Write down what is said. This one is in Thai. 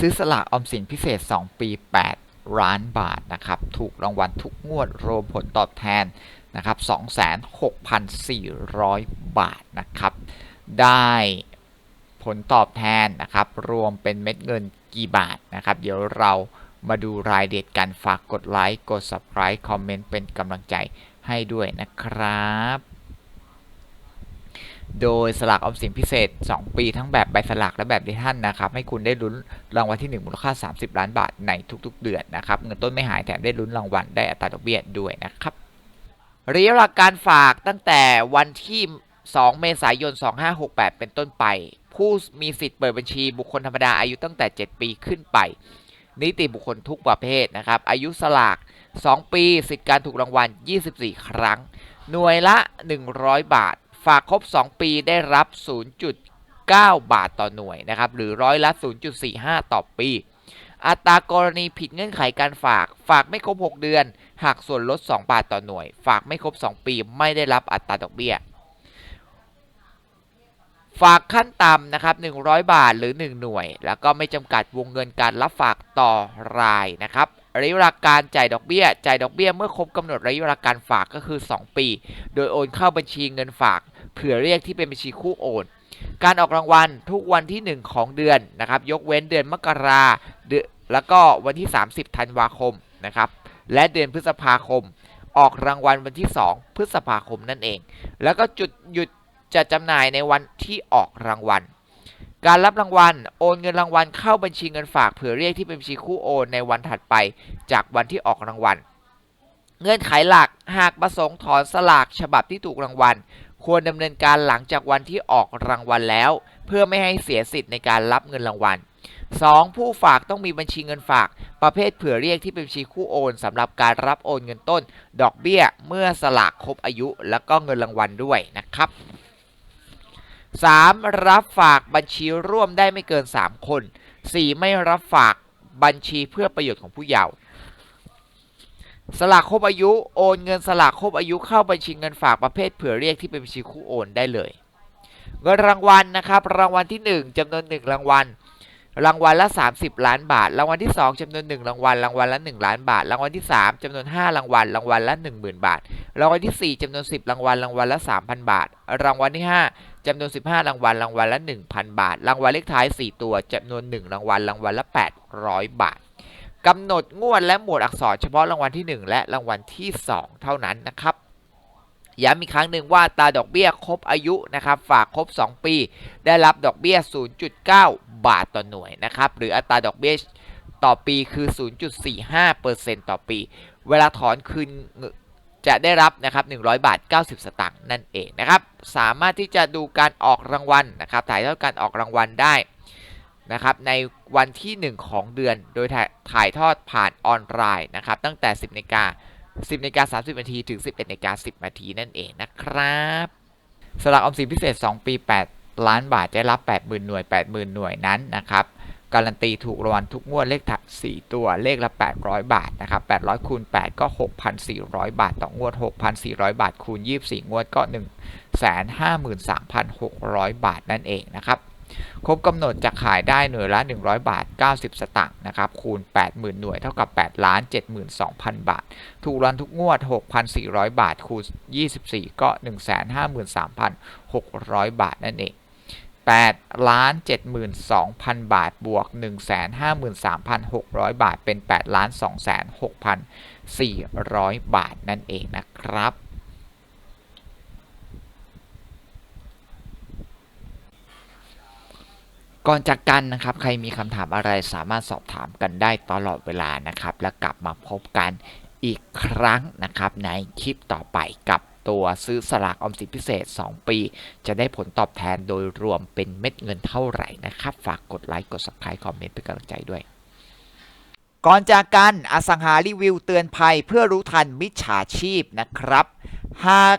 ซื้อสลากออมสินพิเศษ 2 ปี 8 ล้านบาทนะครับ ถูกรางวัลทุกงวดรวมผลตอบแทนนะครับ26,400 บาทนะครับ ได้ผลตอบแทนนะครับ รวมเป็นเม็ดเงินกี่บาทนะครับ เดี๋ยวเรามาดูรายเอียดกันฝากกดไลค์ กด Subscribe คอมเมนต์เป็นกำลังใจให้ด้วยนะครับ โดยสลากออมสินพิเศษ 2 ปีทั้งแบบใบสลากและแบบดิท่านนะครับให้คุณได้ลุ้นรางวัลที่ 1 มูลค่า 30 ล้านบาทในทุกๆ เดือนนะครับเงินต้นไม่หายแถมได้ลุ้นรางวัลได้อัตราดอกเบี้ยด้วยนะครับระยะเวลาการฝากตั้งแต่วันที่ 2 เมษายน 2568 เป็นต้นไป ผู้มีสิทธิ์เปิดบัญชีบุคคลธรรมดาอายุตั้งแต่ 7 ปีขึ้นไป นิติบุคคลทุกประเภทนะครับอายุสลาก 2 ปี สิทธิ์การถูกรางวัล 24 ครั้ง หน่วยละ 100 บาท ฝากครบ 2 ปีได้รับ 0.9 บาทต่อหน่วยนะครับ หรือร้อยละ 0.45 ต่อปี อัตรากรณีผิดเงื่อนไขการฝาก ฝากไม่ครบ 6 เดือน หักส่วนลด 2 บาทต่อหน่วย ฝากไม่ครบ 2 ปีไม่ได้รับอัตราดอกเบี้ย ฝากขั้นต่ำนะครับ 100 บาทหรือ 1 หน่วย แล้วก็ไม่จำกัดวงเงินการรับฝากต่อรายนะครับ ระยะเวลาการจ่ายดอกเบี้ย จ่ายดอกเบี้ยเมื่อครบกำหนดระยะเวลาการฝากก็คือ 2 ปี โดยโอนเข้าบัญชีเงินฝากเผื่อเรียกที่เป็นบัญชีคู่โอน การออกรางวัลทุกวันที่ 1 ของเดือนนะครับ ยกเว้นเดือนมกราเดือนแล้วก็วันที่ 30 ธันวาคมนะครับ และเดือนพฤษภาคม ออกรางวัลวันที่ 2 พฤษภาคมนั่นเอง แล้วก็จุดหยุดจะจำหน่ายในวันที่ออกรางวัล การรับรางวัล โอนเงินรางวัลเข้าบัญชีเงินฝากเผื่อเรียกที่เป็นบัญชีคู่โอนในวันถัดไป จากวันที่ออกรางวัล เงื่อนไขหลักหากประสงค์ถอนสลากฉบับที่ถูกรางวัล ควรดำเนินการหลังจากวันที่ออกรางวัลแล้ว เพื่อไม่ให้เสียสิทธิ์ในการรับเงินรางวัล 2. ผู้ฝากต้องมีบัญชีเงินฝาก ประเภทเผื่อเรียกที่เป็นบัญชีคู่โอนสำหรับการรับโอนเงินต้น ดอกเบี้ย เมื่อสลากครบอายุ แล้วก็เงินรางวัลด้วยนะครับ 3. รับฝากบัญชีร่วมได้ไม่เกิน 3 คน 4. ไม่รับฝากบัญชีเพื่อประโยชน์ของผู้เยาว์สลากครบอายุโอนเงินสลากครบอายุเข้าบัญชีเงินฝากประเภทเผื่อเรียกที่เป็นบัญชีคู่โอนได้เลย เงินรางวัลนะครับ รางวัลที่ 1จำนวน 1 รางวัล รางวัลละ 30 ล้านบาท รางวัลที่ 2จำนวน 1 รางวัล รางวัลละ 1 ล้านบาท รางวัลที่ 3จำนวน 5 รางวัล รางวัลละ 10,000 บาท รางวัลที่ 4จำนวน 10 รางวัล รางวัลละ 3,000 บาท รางวัลที่ 5 จำนวน 15 รางวัลรางวัลละ 1,000 บาท รางวัลเลขท้าย 4 ตัวจำนวน 1 รางวัลรางวัลละ 800 บาทกำหนดงวดและหมวดอักษรเฉพาะรางวัลที่ 1 และรางวัลที่ 2 เท่านั้นนะครับย้ำอีกครั้งหนึ่งว่าตาดอกเบี้ยครบอายุนะครับฝากครบ 2 ปี ได้รับดอกเบี้ย 0.9 บาทต่อหน่วยนะครับหรืออัตราดอกเบี้ยต่อปีคือ 0.45%ต่อปี เวลาถอนคืน จะได้รับนะครับ100 บาท 90 สตางค์นั่นเองนะครับสามารถที่จะดูการออกรางวัลนะครับถ่ายทอดการออกรางวัลได้นะครับในวันที่ 1 ของเดือนโดยถ่ายทอดผ่านออนไลน์นะครับตั้งแต่ 10นาฬิกา10นาฬิกา30นาทีถึง 11นาฬิกา10นาทีนั่นเองนะครับสลากออมสินพิเศษ 2 ปี 8 ล้านบาทจะรับ 80,000 หน่วย 80,000 หน่วยนั้นนะครับ การันตีถูกรางวัลทุกงวดเลขถัก4ตัวเลขละ 800 บาทนะครับ800คูณ8ก็ 6,400 บาท ต่องวด 6,400 บาทคูณ 24 งวดก็ 153,600 บาทนั่นเองนะครับครบกำหนดจะขายได้หน่วยละ 100 บาท 90 สตางค์นะครับคูณ 80,000 หน่วยเท่ากับ 8 ล้าน 72,000 บาท ถูกรางวัลทุกงวด 6,400 บาทคูณ 24 ก็ 153,600 บาทนั่นเอง 8ล้าน72,000 บาทบวก 153,600 บาท เป็น 8 ล้าน 26,400 บาทนั่นเองนะครับ ก่อนจากกันนะครับ ใครมีคำถามอะไรสามารถสอบถามกันได้ตลอดเวลานะครับ แล้วกลับมาพบกันอีกครั้งนะครับในคลิปต่อไปกับ ตัวซื้อสลากออมสินพิเศษ 2 ปี จะได้ผลตอบแทนโดยรวมเป็นเม็ดเงินเท่าไหร่นะครับ ฝากกดไลค์กด subscribe คอมเมนต์เป็นกำลังใจด้วย ก่อนจากกันอสังหารีวิวเตือนภัยเพื่อรู้ทันมิจฉาชีพนะครับ หาก